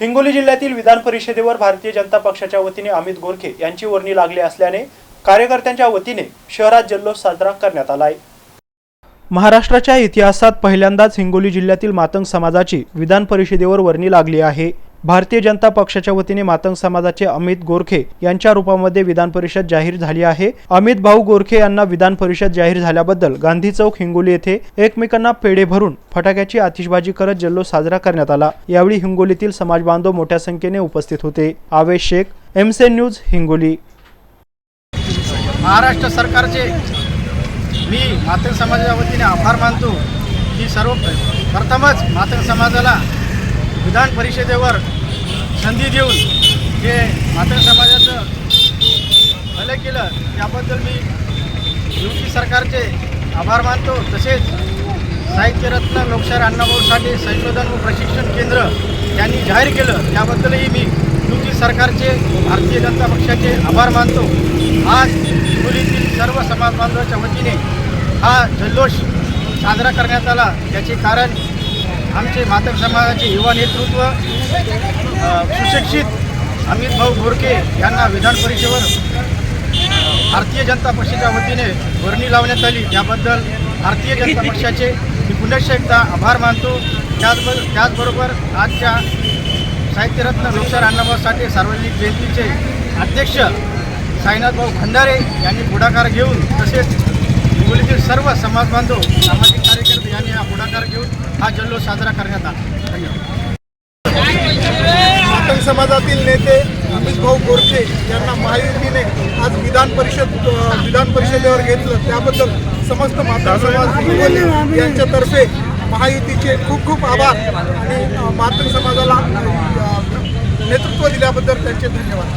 हिंगोली जिल्ह्यातील विधान परिषदेवर भारतीय जनता पक्षाच्या वतीने अमित गोरखे यांची वर्णी लागली असल्याने कार्यकर्त्यांच्या वतीने शहरात जल्लोष साजरा करण्यात आलाय महाराष्ट्राच्या इतिहासात पहिल्यांदाच हिंगोली जिल्ह्यातील मातंग समाजाची विधान परिषदेवर वर्णी लागली आहे. भारतीय जनता पक्षाच्या वतीने मातंग समाजाचे अमित गोरखे यांच्या रूपामध्ये विधान परिषद जाहीर झाली आहे. अमित भाऊ गोरखे यांना विधान परिषद जाहीर झाल्याबद्दल गांधी चौक हिंगोली येथे एकमेकांना पेढे भरून फटाक्याची आतिषबाजी करत जल्लोष साजरा करण्यात आला. यावेळी हिंगोलीतील समाज बांधव मोठ्या संख्येने उपस्थित होते. आवेश शेख एमसे न्यूज हिंगोली. महाराष्ट्र सरकारचे मी मातंग समाजाच्या वतीने आभार मानतो. की सर्व प्रथमच मातंग समाजाला विधान परिषदेवर संधी देऊन जे मातंग समाजाचं भलं केलं त्याबद्दल मी युती सरकारचे आभार मानतो. तसेच साहित्यरत्न लोकशाहीर अण्णाभाऊ साठे संशोधन व प्रशिक्षण केंद्र यांनी जाहीर केलं त्याबद्दलही मी युती सरकारचे भारतीय जनता पक्षाचे आभार मानतो. आज हिंगोलीतील सर्व समाज बांधवाच्या वतीने हा जल्लोष साजरा करण्यात आला. त्याचे कारण आमचे मातक समाजाचे युवा नेतृत्व सुशिक्षित अमित भाऊ गोरखे यांना विधान परिषदेवर भारतीय जनता पक्षाच्या वतीने वर्णी लावण्यात आली. त्याबद्दल भारतीय जनता पक्षाचे मी पुनश्च एकदा आभार मानतो. त्याचबरोबर त्याचबरोबर आजच्या साहित्यरत्न लोकशाहीर अण्णाभाऊ साठे सार्वजनिक जयंतीचे अध्यक्ष साईनाथभाऊ खंडारे यांनी पुढाकार घेऊन तसेच हिंगोलीतील सर्व समाज बांधव सामाजिक यांनी हा पुढाकार घेऊन हा जल्लोष साजरा करण्यात आला. धन्यवाद. समाजातील नेते अमित भाऊ गोरखे यांना महायुतीने आज विधान परिषद विधान परिषदेवर घेतलं. त्याबद्दल समस्त मातंग समाज यांच्यातर्फे महायुतीचे खूप खूप आभार आणि अ, मातंग समाजाला नेतृत्व दिल्याबद्दल त्यांचे धन्यवाद.